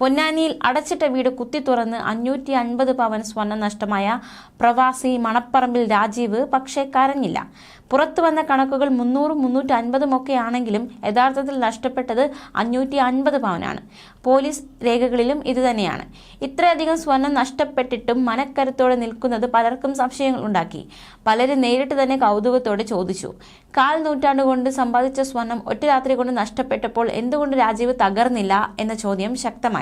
പൊന്നാനിയിൽ അടച്ചിട്ട വീട് കുത്തി തുറന്ന് അഞ്ഞൂറ്റി അൻപത് പവൻ സ്വർണം നഷ്ടമായ പ്രവാസി മണപ്പറമ്പിൽ രാജീവ് പക്ഷേ കരഞ്ഞില്ല. പുറത്തു വന്ന കണക്കുകൾ മുന്നൂറും മുന്നൂറ്റി അൻപതും ഒക്കെ ആണെങ്കിലും യഥാർത്ഥത്തിൽ നഷ്ടപ്പെട്ടത് അഞ്ഞൂറ്റി അൻപത് പവനാണ്. പോലീസ് രേഖകളിലും ഇതുതന്നെയാണ് ഇത്രയധികം സ്വർണം നഷ്ടപ്പെട്ടിട്ടും മനക്കരുത്തോടെ നിൽക്കുന്നത് പലർക്കും സംശയങ്ങൾ ഉണ്ടാക്കി. പലരും നേരിട്ട് തന്നെ കൗതുകത്തോടെ ചോദിച്ചു. കാൽ നൂറ്റാണ്ട് കൊണ്ട് സമ്പാദിച്ച സ്വർണം ഒറ്റ രാത്രി കൊണ്ട് നഷ്ടപ്പെട്ടപ്പോൾ എന്തുകൊണ്ട് രാജീവ് തകർന്നില്ല എന്ന ചോദ്യം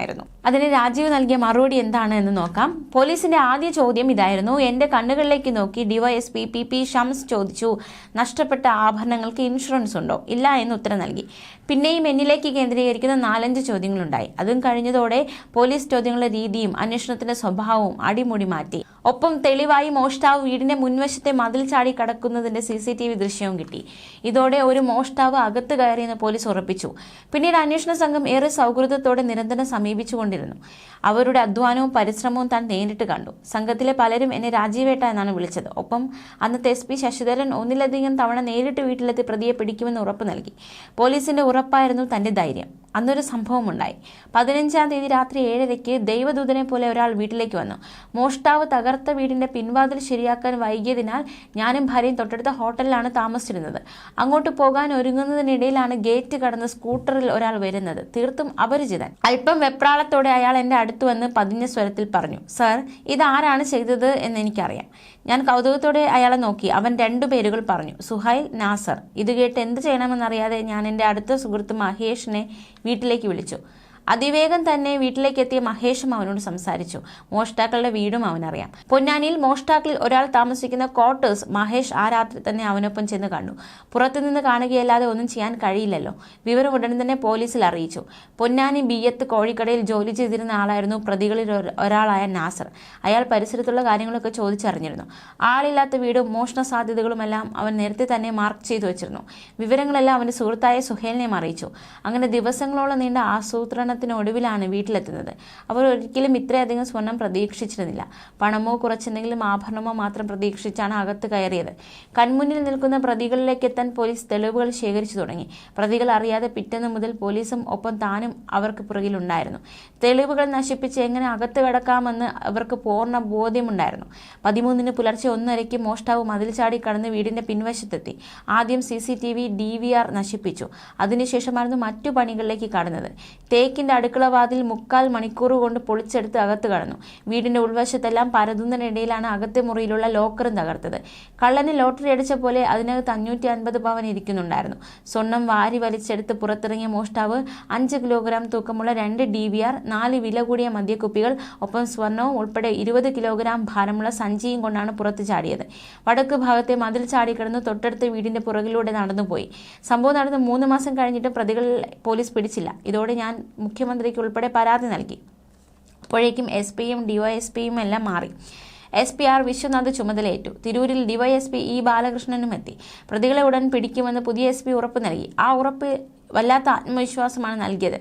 ശക്തമായിരുന്നു അതിന് രാജീവ് നൽകിയ മറുപടി എന്താണ് എന്ന് നോക്കാം. പോലീസിന്റെ ആദ്യ ചോദ്യം ഇതായിരുന്നു. എന്റെ കണ്ണുകളിലേക്ക് നോക്കി ഡിവൈഎസ്പി പി പി ഷംസ് ചോദിച്ചു. നഷ്ടപ്പെട്ട ആഭരണങ്ങൾക്ക് ഇൻഷുറൻസ് ഉണ്ടോ? ഇല്ല എന്ന് ഉത്തരം നൽകി. പിന്നെയും എന്നിലേക്ക് കേന്ദ്രീകരിക്കുന്ന നാലഞ്ച് ചോദ്യങ്ങളുണ്ടായി. അതും കഴിഞ്ഞതോടെ പോലീസ് ചോദ്യങ്ങളുടെ രീതിയും അന്വേഷണത്തിന്റെ സ്വഭാവവും അടിമുടി മാറ്റി. ഒപ്പം തെളിവായി മോഷ്ടാവ് വീടിന്റെ മുൻവശത്തെ മതിൽ ചാടി കടക്കുന്നതിന്റെ സി സി ടി വി ദൃശ്യവും കിട്ടി. ഇതോടെ ഒരു മോഷ്ടാവ് അകത്ത് കയറിയെന്ന് പോലീസ് ഉറപ്പിച്ചു. പിന്നീട് അന്വേഷണ സംഘം ഏറെ സൗഹൃദത്തോടെ നിരന്തരം സമീപിച്ചുകൊണ്ടിരുന്നു. അവരുടെ അധ്വാനവും പരിശ്രമവും താൻ നേരിട്ട് കണ്ടു. സംഘത്തിലെ പലരും എന്നെ രാജീവേട്ട എന്നാണ് വിളിച്ചത്. ഒപ്പം അന്നത്തെ എസ് പി ശശിധരൻ ഒന്നിലധികം തവണ നേരിട്ട് വീട്ടിലെത്തി പ്രതിയെ പിടിക്കുമെന്ന് ഉറപ്പ് നൽകി. പോലീസിന്റെ ഉറപ്പായിരുന്നു തന്റെ ധൈര്യം. അന്നൊരു സംഭവമുണ്ടായി. പതിനഞ്ചാം തീയതി രാത്രി ഏഴരയ്ക്ക് ദൈവദൂതനെ പോലെ ഒരാൾ വീട്ടിലേക്ക് വന്നു. മോഷ്ടാവ് തകർത്ത വീടിന്റെ പിൻവാതിൽ ശരിയാക്കാൻ വൈകിയതിനാൽ ഞാനും ഭാര്യയും തൊട്ടടുത്ത ഹോട്ടലിലാണ് താമസിച്ചിരുന്നത്. അങ്ങോട്ട് പോകാൻ ഒരുങ്ങുന്നതിനിടയിലാണ് ഗേറ്റ് കടന്ന് സ്കൂട്ടറിൽ ഒരാൾ വരുന്നത്. തീർത്തും അപരിചിതൻ. അല്പം വെപ്രാളത്തോടെ അയാൾ എന്റെ അടുത്ത് വന്ന് പതിഞ്ഞ സ്വരത്തിൽ പറഞ്ഞു സർ ഇതാരാണ് ചെയ്തത് എന്ന് എനിക്കറിയാം. ഞാൻ കൗതുകത്തോടെ അയാളെ നോക്കി. അവൻ രണ്ടു പേരുകൾ പറഞ്ഞു സുഹൈൽ നാസർ ഇത് കേട്ട് എന്ത് ചെയ്യണമെന്നറിയാതെ ഞാൻ എന്റെ അടുത്ത സുഹൃത്ത് മഹേഷിനെ വീട്ടിലേക്ക് വിളിച്ചു. അതിവേഗം തന്നെ വീട്ടിലേക്ക് എത്തിയ മഹേഷും അവനോട് സംസാരിച്ചു. മോഷ്ടാക്കളുടെ വീടും അവനറിയാം. പൊന്നാനിയിൽ മോഷ്ടാക്കളിൽ ഒരാൾ താമസിക്കുന്ന ക്വാർട്ടേഴ്സ് മഹേഷ് ആ രാത്രി തന്നെ അവനൊപ്പം ചെന്ന് കണ്ടു. പുറത്തുനിന്ന് കാണുകയല്ലാതെ ഒന്നും ചെയ്യാൻ കഴിയില്ലല്ലോ. വിവരം ഉടൻ തന്നെ പോലീസിൽ അറിയിച്ചു. പൊന്നാനി ബിയത്ത് കോഴിക്കടയിൽ ജോലി ചെയ്തിരുന്ന ആളായിരുന്നു പ്രതികളിൽ ഒരാളായ നാസർ. അയാൾ പരിസരത്തുള്ള കാര്യങ്ങളൊക്കെ ചോദിച്ചറിഞ്ഞിരുന്നു. ആളില്ലാത്ത വീടും മോഷണ സാധ്യതകളുമെല്ലാം അവൻ നേരത്തെ തന്നെ മാർക്ക് ചെയ്തു വെച്ചിരുന്നു. വിവരങ്ങളെല്ലാം അവന്റെ സുഹൃത്തായ സുഹേലിനെയും അറിയിച്ചു. അങ്ങനെ ദിവസങ്ങളോളം നീണ്ട ആസൂത്രണത്തിനൊടുവിലാണ് വീട്ടിലെത്തുന്നത്. അവർ ഒരിക്കലും ഇത്രയധികം സ്വർണം പ്രതീക്ഷിച്ചിരുന്നില്ല. പണമോ കുറച്ചെന്തെങ്കിലും ആഭരണമോ മാത്രം പ്രതീക്ഷിച്ചാണ് അകത്ത് കയറിയത്. കൺമുന്നിൽ നിൽക്കുന്ന പ്രതികളിലേക്ക് എത്താൻ പോലീസ് തെളിവുകൾ ശേഖരിച്ചു തുടങ്ങി. പ്രതികൾ അറിയാതെ പിറ്റേന്ന് മുതൽ പോലീസും ഒപ്പം താനും അവർക്ക് പുറകിലുണ്ടായിരുന്നു തെളിവുകൾ നശിപ്പിച്ച് എങ്ങനെ അകത്ത് കിടക്കാമെന്ന് അവർക്ക് പൂർണ ബോധ്യമുണ്ടായിരുന്നു. പതിമൂന്നിന് പുലർച്ചെ ഒന്നരയ്ക്ക് മോഷ്ടാവ് മതിൽ ചാടി കടന്ന് വീടിന്റെ പിൻവശത്തെത്തി. ആദ്യം C C T V D V R നശിപ്പിച്ചു. അതിനുശേഷമായിരുന്നു മറ്റു പണികളിലേക്ക് കടന്നത്. തേക്കിന്റെ അടുക്കള വാതിൽ മുക്കാൽ മണിക്കൂർ കൊണ്ട് പൊളിച്ചെടുത്ത് അകത്ത് കടന്നു. വീടിന്റെ ഉൾവശത്തെല്ലാം പരതുന്നതിനിടയിലാണ് അകത്തെ മുറിയിലുള്ള ലോക്കറും തകർത്തത്. കള്ളന് ലോട്ടറി അടിച്ച പോലെ അതിനകത്ത് അഞ്ഞൂറ്റി അൻപത് പവൻ ഇരിക്കുന്നുണ്ടായിരുന്നു. സ്വർണം വാരി വലിച്ചെടുത്ത് പുറത്തിറങ്ങിയ മോഷ്ടാവ് അഞ്ച് കിലോഗ്രാം തൂക്കമുള്ള രണ്ട് ഡി വി ആർ നാല് വില കൂടിയ മദ്യക്കുപ്പികൾ ഒപ്പം സ്വർണവും ഉൾപ്പെടെ ഇരുപത് കിലോഗ്രാം ഭാരമുള്ള സഞ്ചിയും കൊണ്ടാണ് പുറത്ത് ചാടിയത്. വടക്ക് ഭാഗത്തെ മതിൽ ചാടിക്കിടന്ന് തൊട്ടടുത്ത വീടിന്റെ പുറകിലൂടെ നടന്നുപോയി. സംഭവം നടന്ന് മൂന്ന് മാസം കഴിഞ്ഞിട്ട് പ്രതികൾ പോലീസ് പിടിച്ചില്ല. ഇതോടെ ഞാൻ മുഖ്യമന്ത്രിക്ക് ഉൾപ്പെടെ പരാതി നൽകി. അപ്പോഴേക്കും എസ് പിയും ഡിവൈഎസ്പിയും എല്ലാം മാറി. എസ് പി ആർ വിശ്വനാഥ് ചുമതലയേറ്റു. തിരൂരിൽ ഡിവൈഎസ്പി ഇ ബാലകൃഷ്ണനും എത്തി. പ്രതികളെ ഉടൻ പിടിക്കുമെന്ന് പുതിയ എസ് പി ഉറപ്പ് നൽകി. ആ ഉറപ്പ് വല്ലാത്ത ആത്മവിശ്വാസമാണ് നൽകിയത്.